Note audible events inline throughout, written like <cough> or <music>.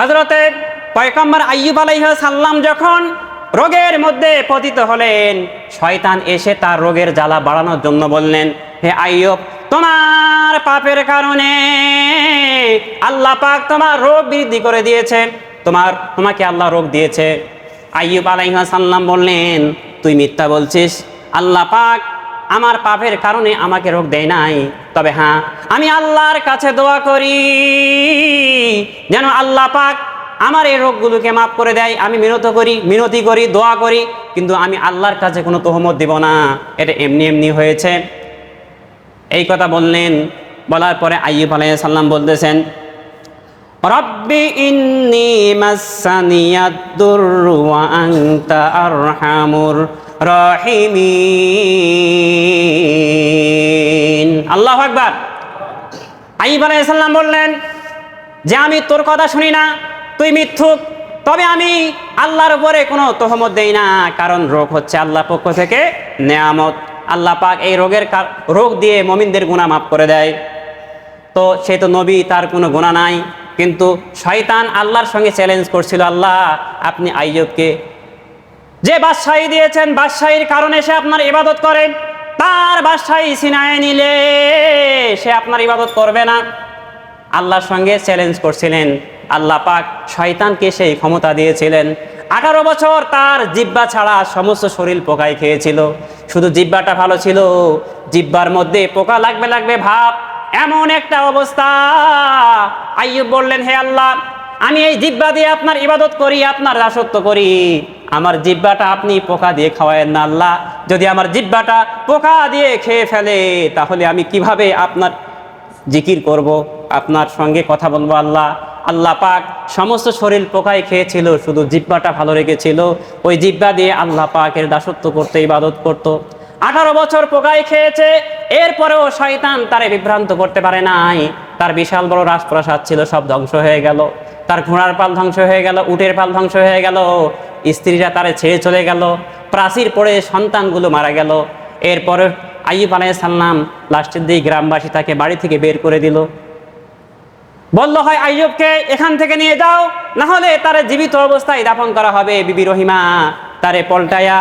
হজরতে পয়কম্বর আইয়ুব আলাইহ সাল্লাম যখন রোগের মধ্যে পতিত হলেন, শয়তান এসে তার রোগের জ্বালা বাড়ানোর জন্য বললেন, হে আইয়ুব, তোমার পাপের কারণে আল্লাহ পাক তোমার রোগ বৃদ্ধি করে দিয়েছে। তোমার, তোমাকে আল্লাহ রোগ দিয়েছে। আইয়ুব আলাইহ সাল্লাম বললেন, তুই মিথ্যা বলছিস। আল্লাহ পাক আমার পাপের কারণে আমাকে রোগ দেয় নাই। তবে হ্যাঁ আমি আল্লাহর কাছে দোয়া করি, যেন আল্লাহ পাক আমার এই রোগগুলোকে মাফ করে দেয়। আমি মিনত করি, মিনতি করি, দোয়া করি, কিন্তু আমি আল্লাহর কাছে কোনো তহমত দিব না। এটা এমনি এমনি হয়েছে। এই কথা বললেন, বলার পরে আইয়ুব আলাইহিস সালাম বলতেছেন রব্বি ইন্নি মাসানিয়াদ দুররু ওয়া আনতা আরহামুর রাহিমিন। আল্লাহু আকবার। আইয়ুব আলাইহিস সালাম বললেন, যে আমি তোর কথা শুনি না, তুই মিথ্যুক। তবে আমি আল্লাহর উপরে কোনো তহমত দেই না, কারণ রোগ হচ্ছে আল্লাহ পক্ষ থেকে নেয়ামত। আল্লাহ পাক এই রোগের রোগ দিয়ে মমিনদের গুণা মাফ করে দেয়। তো সে তো নবী, তার কোনো গুণা নাই। কিন্তু শয়তান আল্লাহর সঙ্গে চ্যালেঞ্জ করছিল, আল্লাহ, আপনি আইয়ুবকে যে বাদশাহী দিয়েছেন, বাদশাহীর কারণে সে আপনার ইবাদত করেন তার বাদশাহী সিনায় নিলে সে আপনার ইবাদত করবে না। আল্লাহর সঙ্গে চ্যালেঞ্জ করছিলেন। আল্লাহ পাক শয়তানকে সেই ক্ষমতা দিয়েছিলেন। আঠারো বছর তার জিব্বা ছাড়া সমস্ত শরীর পোকায় খেয়েছিল। শুধু জিব্বাটা ভালো ছিল, জিব্বার মধ্যে পোকা লাগবে লাগবে ভাব এমন একটা অবস্থা। আইয়ুব বললেন, হে আল্লাহ, আমি এই জিব্বা দিয়ে আপনার ইবাদত করি, আপনার দাসত্ব করি। আমার জিব্বাটা আপনি পোকা দিয়ে খাওয়ায়েন না, আল্লাহ। যদি আমার জিব্বাটা পোকা দিয়ে খেয়ে ফেলে, তাহলে আমি কীভাবে আপনার জিকির করব? আপনার সঙ্গে কথা বলব, আল্লাহ। আল্লাহ পাক সমস্ত শরীর পোকায় খেয়েছিল, শুধু জিব্বাটা ভালো রেখেছিল। ওই জিব্বা দিয়ে আল্লাহ পাকের দাসত্ব করতে, ইবাদত করত। আঠারো বছর পোকায় খেয়েছে, এরপরেও শয়তান তারে বিভ্রান্ত করতে পারে নাই। তার বিশাল বড় রাজপ্রাসাদ ছিল, সব ধ্বংস হয়ে গেল। তার ঘোড়ার পাল ধ্বংস হয়ে গেল, উটের পাল ধ্বংস হয়ে গেল। স্ত্রীরা তারে ছেড়ে চলে গেল। প্রাচীর পড়ে সন্তানগুলো মারা গেল। এরপরে আইয়ুব আলাইহিস সালাম লাস্টের দিকে গ্রামবাসী তাকে বাড়ি থেকে বের করে দিল। বলল, হয় আইয়ুবকে, এখান থেকে নিয়ে যাও। না হলে তারে জীবিত অবস্থায় দাফন করা হবে, বিবি রহিমা। তারে পল্টায়া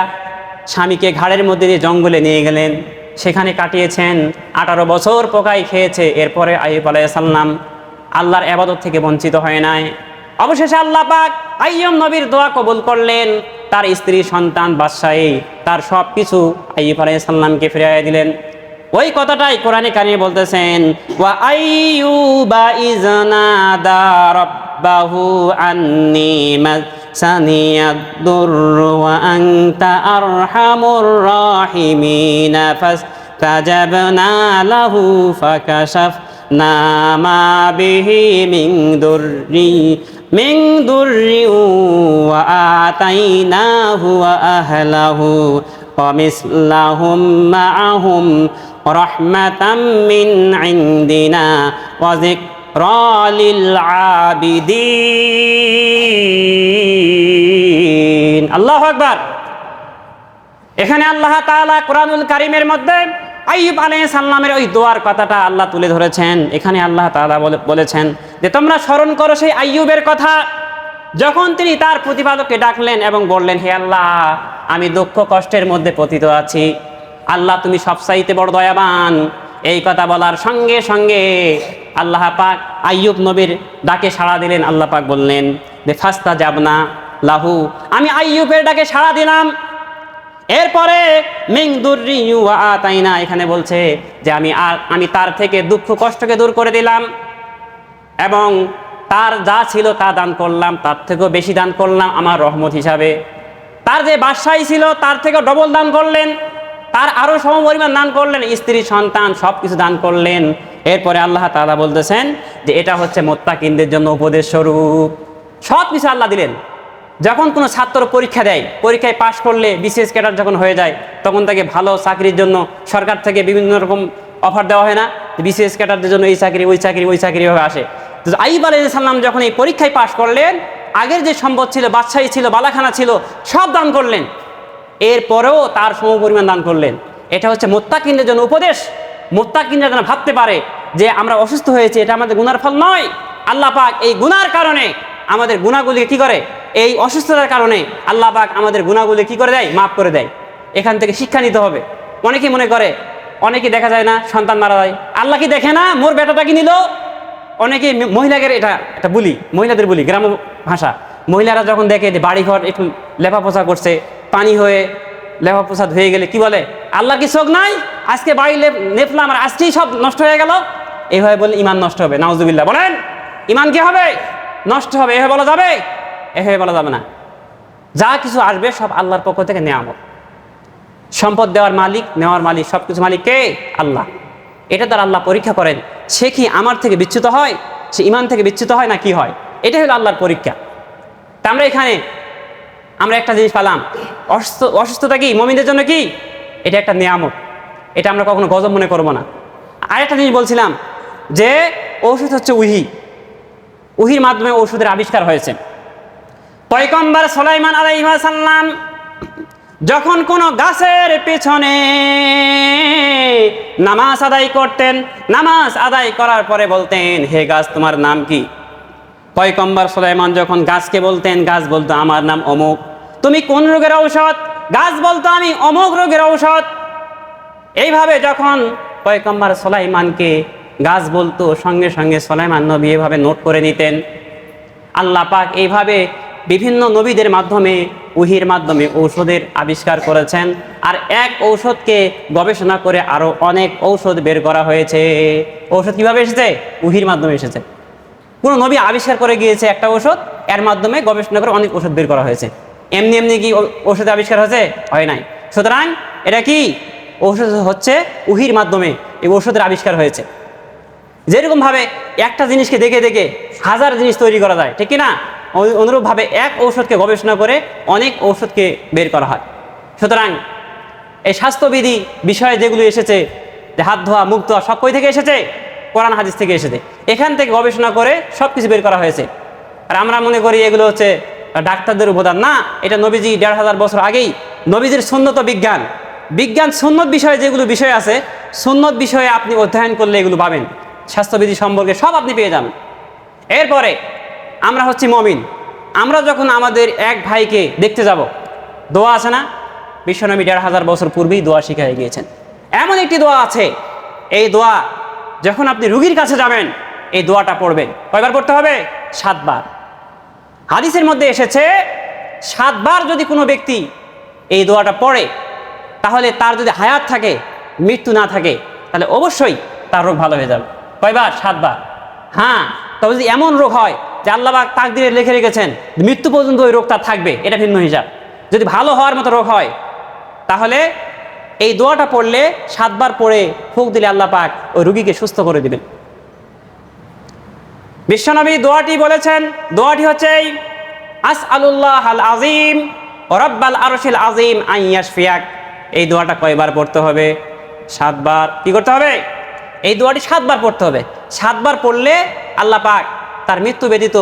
স্বামীকে ঘাড়ের মধ্যে দিয়ে জঙ্গলে নিয়ে গেলেন। সেখানে কাটিয়েছেন আঠারো বছর পোকাই খেয়েছে। এরপরে আইয়ুব আলাইসাল্লাম আল্লাহর আবাদত থেকে বঞ্চিত হয় নাই। অবশেষে আল্লাহ পাক আইয়ুব নবীর দোয়া কবুল করলেন। তার স্ত্রী, সন্তান, বাদশাহী, তার সব কিছু আইয়ুব আলাইসাল্লামকে ফিরিয়ে দিলেন। ওই কথাটাই কোরআনে কারিমে বলতেছেন, ওয়া আইয়ুবা ইজনাদা রাব্বাহু আন্নি مسني الضر وأنت أرحم الراحمين فاستجبنا له فكشفنا ما به من ضر من ضر وآتيناه وأهله ومثلهم معهم رحمة من عندنا وذكر আবিদিন আল্লাহ আকবার। এখানে আল্লাহ তাআলা কোরআনুল কারিমের মধ্যে আইব আলাই সাল্লামের ওই দোয়ার কথাটা আল্লাহ তুলে ধরেছেন। এখানে আল্লাহ তালা বলেছেন যে, তোমরা স্মরণ করো সেই আইয়ুবের কথা। যখন তিনি তার প্রতিপাদককে ডাকলেন এবং বললেন, হে আল্লাহ, আমি দুঃখ কষ্টের মধ্যে পতিত আছি। আল্লাহ, তুমি সবসাইতে বড় দয়াবান। এই কথা বলার সঙ্গে সঙ্গে আল্লাহ পাক আইয়ুব নবীর ডাকে সাড়া দিলেন, আল্লাহ পাক বললেন যে ফাস্তা যাব না লাহু। আমি আইয়ুবের ডাকে সাড়া দিলাম। এরপরে আতাইনা। এখানে বলছে যে, আমি আর, আমি তার থেকে দুঃখ কষ্টকে দূর করে দিলাম এবং তার যা ছিল তা দান করলাম, তার থেকেও বেশি দান করলাম আমার রহমত হিসাবে। তার যে বাদশাহী ছিল, তার থেকে ডবল দান করলেন। তার আরও সমপরিমাণ দান করলেন। স্ত্রী, সন্তান সব কিছু দান করলেন। এরপরে আল্লাহ তালা বলতেছেন যে এটা হচ্ছে মোত্তাকিনদের জন্য উপদেশ স্বরূপ। সব কিছু আল্লাহ দিলেন। যখন কোনো ছাত্র পরীক্ষা দেয়, পরীক্ষায় পাশ করলে বিশেষ ক্যাডার যখন হয়ে যায়, তখন তাকে ভালো চাকরির জন্য সরকার থেকে বিভিন্ন রকম অফার দেওয়া হয় না বিশেষ ক্যাডারদের জন্য এই চাকরি, ওই চাকরি ওই চাকরি ভাবে আসে। তো আইব আলাইসাল্লাম যখন এই পরীক্ষায় পাশ করলেন, আগের যে সম্পদ ছিল, বাদশাহী ছিল, বালাখানা ছিল, সব দান করলেন। এরপরেও তার সমপরিমাণ দান করলেন। এটা হচ্ছে মোত্তাকিনদের জন্য উপদেশ। মোত্তাকিনরা যেন ভাবতে পারে যে আমরা অসুস্থ হয়েছি, এটা আমাদের গুনার ফল নয়। আল্লাহ পাক এই গুনার কারণে আমাদের গুণাগুলি কি করে? এই অসুস্থতার কারণে আল্লাহ পাক আমাদের গুণাগুলি কি করে দেয়? মাফ করে দেয়। এখান থেকে শিক্ষা নিতে হবে। অনেকেই মনে করে, অনেকে দেখা যায় না, সন্তান মারা যায়। আল্লাহ কি দেখে না? মোর বেটাটা কি নিল? অনেকে মহিলাদের এটা এটা বলি, মহিলাদের বলি গ্রাম ভাষা। মহিলারা যখন দেখে যে বাড়িঘর একটু লেপা পোছা করছে, পানি হয়ে লেপা পোছা ধুয়ে গেলে কি বলে? আল্লাহ কি চোখ নাই? আজকে বাড়ি লেপ নেপলাম আর আজকেই সব নষ্ট হয়ে গেল। এইভাবে বললে ইমান নষ্ট হবে, নাউজুবিল্লাহ। বলেন, ইমান কি হবে? নষ্ট হবে, এভাবে বলা যাবে? এভাবে বলা যাবে না। যা কিছু আসবে সব আল্লাহর পক্ষ থেকে নেয়ামত। সম্পদ দেওয়ার মালিক, নেওয়ার মালিক সব কিছু মালিক কে? আল্লাহ। এটা তার আল্লাহ পরীক্ষা করেন, সে কি আমার থেকে বিচ্যুত হয়? সে ইমান থেকে বিচ্যুত হয় না কি হয়? এটা হলো আল্লাহর পরীক্ষা। তা আমরা এখানে, আমরা একটা জিনিস পেলাম। অসুস্থ, অসুস্থতা কি? মমিনদের জন্য কি? এটা একটা নিয়ামত। এটা আমরা কখনো গজব মনে করব না। আরেকটা জিনিস বলছিলাম যে ওষুধ হচ্ছে উহি। উহির মাধ্যমে ওষুধের আবিষ্কার হয়েছে। পয়কম্বর সোলাইমান আলাইসাল্লাম যখন কোনো গাছের পেছনে নামাজ আদায় করতেন, নামাজ আদায় করার পরে বলতেন, হে গাছ, তোমার নাম কি? পয়কম্বর সুলাইমান যখন গাছকে বলতেন, গাছ বলতো, আমার নাম অমুক। তুমি কোন রোগের ঔষধ? গাছ বলতো আমি অমুক রোগের ঔষধ। এইভাবে যখন পয়কম্বর সোলাইমানকে গাছ বলতো, সঙ্গে সঙ্গে সোলাইমান নবী এভাবে নোট করে নিতেন। আল্লাহ পাক এইভাবে বিভিন্ন নবীদের মাধ্যমে, উহির মাধ্যমে ঔষধের আবিষ্কার করেছেন। আর এক ঔষধকে গবেষণা করে আরও অনেক ঔষধ বের করা হয়েছে। ঔষধ কীভাবে এসেছে? উহির মাধ্যমে এসেছে। কোনো নবী আবিষ্কার করে গিয়েছে একটা ঔষধ, এর মাধ্যমে গবেষণা করে অনেক ওষুধ বের করা হয়েছে। এমনি এমনি কি ও- আবিষ্কার হয়েছে? হয় নাই। সুতরাং এটা কি? ঔষধ হচ্ছে উহির মাধ্যমে এই ঔষধের আবিষ্কার হয়েছে। যেরকমভাবে একটা জিনিসকে দেখে দেখে হাজার জিনিস তৈরি করা যায়, ঠিক না? অনুরূপভাবে এক ঔষধকে গবেষণা করে অনেক ঔষধকে বের করা হয়। সুতরাং এই স্বাস্থ্যবিধি বিষয়ে যেগুলো এসেছে, যে হাত ধোয়া, মুখ ধোয়া, সব কই থেকে এসেছে? কোরআন হাদিস থেকে এসেছে। এখান থেকে গবেষণা করে সব কিছু বের করা হয়েছে। আর আমরা মনে করি এগুলো হচ্ছে ডাক্তারদের উপদান না, এটা নবীজি দেড় হাজার বছর আগেই নবীজির সুন্নত বিজ্ঞান। বিজ্ঞান সুন্নত বিষয়ে যেগুলো বিষয় আছে, সুন্নত বিষয়ে আপনি অধ্যয়ন করলে এগুলো পাবেন। স্বাস্থ্যবিধি সম্পর্কে সব আপনি পেয়ে যাবেন। এরপরে আমরা হচ্ছি মমিন। আমরা যখন আমাদের এক ভাইকে দেখতে যাব, দোয়া আছে না? বিশ্বনবী দেড় হাজার বছর পূর্বেই দোয়া শিখাই গিয়েছেন। এমন একটি দোয়া আছে, এই দোয়া যখন আপনি রুগীর কাছে যাবেন, এই দোয়াটা পড়বেন। কয়বার পড়তে হবে? সাতবার। হাদিসের মধ্যে এসেছে, সাতবার যদি কোনো ব্যক্তি এই দোয়াটা পড়ে, তাহলে তার যদি হায়াত থাকে, মৃত্যু না থাকে, তাহলে অবশ্যই তার রোগ ভালো হয়ে যাবে। কয়বার? সাতবার। হ্যাঁ তবে যদি এমন রোগ হয় যে আল্লাহবাক তাকদিরে লিখে রেখেছেন, মৃত্যু পর্যন্ত ওই রোগ তার থাকবে, এটা ভিন্ন হিসাব। যদি ভালো হওয়ার মতো রোগ হয়, তাহলে এই দোয়াটা পড়লে সাতবার পড়ে ফুক দিলে আল্লাহ পাক ওই রুগীকে সুস্থ করে দিবেন। বিশ্বনবী দোয়াটি বলেছেন, দোয়াটি হচ্ছে আস আলুল্লাহ আল আজিম রব্বাল আরশিল আজিম আইয়াস ফিয়াক এই দোয়াটা কয়বার পড়তে হবে? সাতবার। কি করতে হবে? এই দোয়াটি সাতবার পড়তে হবে। সাতবার পড়লে আল্লাহ পাক তার মৃত্যু ব্যতীত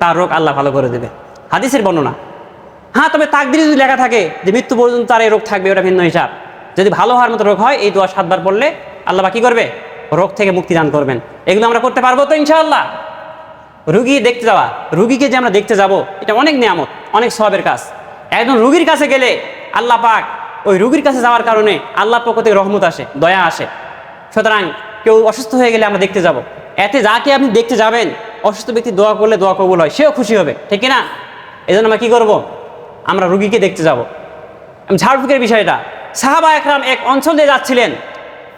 তার রোগ আল্লাহ ভালো করে দেবে। হাদিসের বর্ণনা। হ্যাঁ তবে তাকদিরে যদি লেখা থাকে যে মৃত্যু পর্যন্ত তার এই রোগ থাকবে, ওটা ভিন্ন হিসাব। যদি ভালো হওয়ার মতো রোগ হয়, এই দোয়া সাতবার পড়লে আল্লাহ কি করবে? রোগ থেকে মুক্তি দান করবেন। এগুলো আমরা করতে পারব তো ইনশাআল্লাহ। রুগী দেখতে যাওয়া, রুগীকে যে আমরা দেখতে যাব, এটা অনেক নিয়ামত, অনেক সবের কাজ। একজন রুগীর কাছে গেলে আল্লাহ পাক ওই রুগীর কাছে যাওয়ার কারণে আল্লাহ পক্ষ থেকে রহমত আসে, দয়া আসে। সুতরাং কেউ অসুস্থ হয়ে গেলে আমরা দেখতে যাব। এতে যাকে আপনি দেখতে যাবেন, অসুস্থ ব্যক্তি দোয়া করলে দোয়া কবুল হয়, সেও খুশি হবে, ঠিক না এই জন্য আমরা কী করব? আমরা রুগীকে দেখতে যাব। ঝাড়ফুঁকের বিষয়টা, সাহাবা একরাম এক অঞ্চল দিয়ে যাচ্ছিলেন।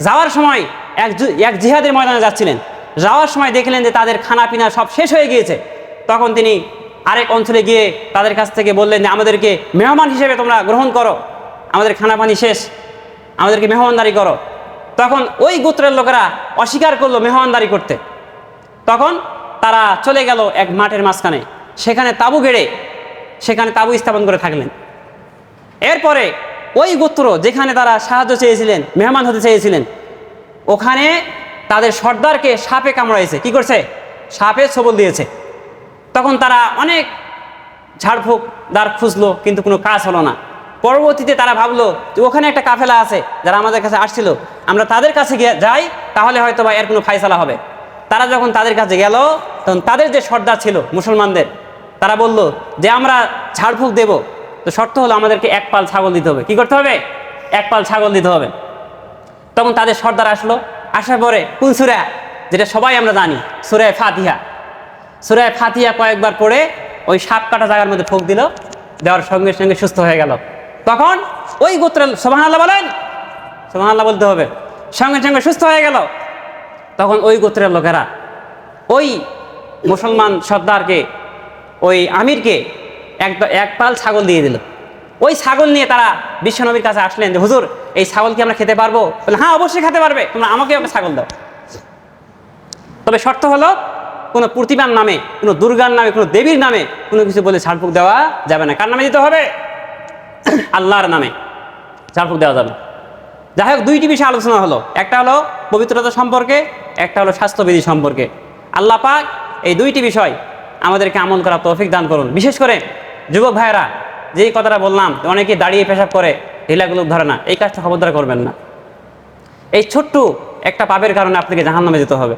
যাওয়ার সময় এক এক জিহাদের ময়দানে যাচ্ছিলেন। যাওয়ার সময় দেখলেন যে তাদের খানা পিনা সব শেষ হয়ে গিয়েছে। তখন তিনি আরেক অঞ্চলে গিয়ে তাদের কাছ থেকে বললেন যে, আমাদেরকে মেহমান হিসেবে তোমরা গ্রহণ করো। আমাদের খানা পানি শেষ। আমাদেরকে মেহমানদারি করো। তখন ওই গোত্রের লোকেরা অস্বীকার করল মেহমানদারি করতে। তখন তারা চলে গেল এক মাঠের মাঝখানে। সেখানে তাবু গেড়ে সেখানে তাবু স্থাপন করে থাকলেন। এরপরে ওই গোত্র যেখানে তারা সাহায্য চেয়েছিলেন, মেহমান হতে চেয়েছিলেন, ওখানে তাদের সর্দারকে সাপে কামড়াইছে। কি করছে? সাপে ছবল দিয়েছে। তখন তারা অনেক ঝাড়ফুঁক দাঁড় খুঁজলো, কিন্তু কোনো কাজ হলো না। পরবর্তীতে তারা ভাবলো যে ওখানে একটা কাফেলা আছে, যারা আমাদের কাছে আসছিল। আমরা তাদের কাছে গিয়ে যাই, তাহলে হয়তো বা এর কোনো ফাইসালা হবে। তারা যখন তাদের কাছে গেল, তখন তাদের যে সর্দার ছিল, মুসলমানদের, তারা বলল যে, আমরা ঝাড়ফুঁক দেব। তো শর্ত হলো আমাদেরকে এক পাল ছাগল দিতে হবে। কি করতে হবে? এক পাল ছাগল দিতে হবে। তখন তাদের সর্দার আসলো। আসার পরে কোন সুরা? যেটা সবাই আমরা জানি সুরায় ফাতিহা। সুরায় ফাতিহা কয়েকবার পড়ে ওই সাপ কাটা জায়গার মধ্যে ঠোক দিল, দেওয়ার সঙ্গে সঙ্গে সুস্থ হয়ে গেল। তখন ওই গোত্রের সোহান আল্লাহ বলেন সোহান আল্লাহ বলতে হবে, সঙ্গে সঙ্গে সুস্থ হয়ে গেল। তখন ওই গোত্রের লোকেরা, ওই মুসলমান সর্দারকে, ওই আমিরকে এক এক পাল ছাগল দিয়ে দিল। ওই ছাগল নিয়ে তারা বিশ্বনবীর কাছে আসলেন যে, হুজুর, এই ছাগল কি আমরা খেতে পারব? বলে হ্যাঁ অবশ্যই খেতে পারবে, তোমরা আমাকে ছাগল দাও। তবে শর্ত হলো, কোনো প্রতিমার নামে, কোনো দুর্গার নামে, কোনো দেবীর নামে কোনো কিছু বলে ঝাড়ফুঁক দেওয়া যাবে না। কার নামে দিতে হবে? <coughs> আল্লাহর নামে ঝাড়ফুঁক দেওয়া যাবে। যাই হোক, দুইটি বিষয় আলোচনা হলো। একটা হলো পবিত্রতা সম্পর্কে, একটা হলো স্বাস্থ্যবিধি সম্পর্কে। আল্লাহ পাক এই দুইটি বিষয় আমাদেরকে আমল করা তৌফিক দান করুন। বিশেষ করে যুবক ভাইয়েরা যেই কথাটা বললাম অনেকে দাঁড়িয়ে পেশাব করে ঢিলাগুলো ধরে না। এই কাজটা খবরদার করবেন না। এই ছোট্ট একটা পাপের কারণে আপনাকে জাহান্নামে যেতে হবে।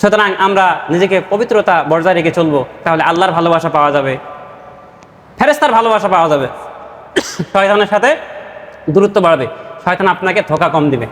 সুতরাং আমরা নিজেকে পবিত্রতা বজায় রেখে চলবো, তাহলে আল্লাহর ভালোবাসা পাওয়া যাবে। ফেরেস্তার ভালোবাসা পাওয়া যাবে। <coughs> শয়তানের সাথে দূরত্ব বাড়বে। শয়তান আপনাকে ধোকা কম দিবে।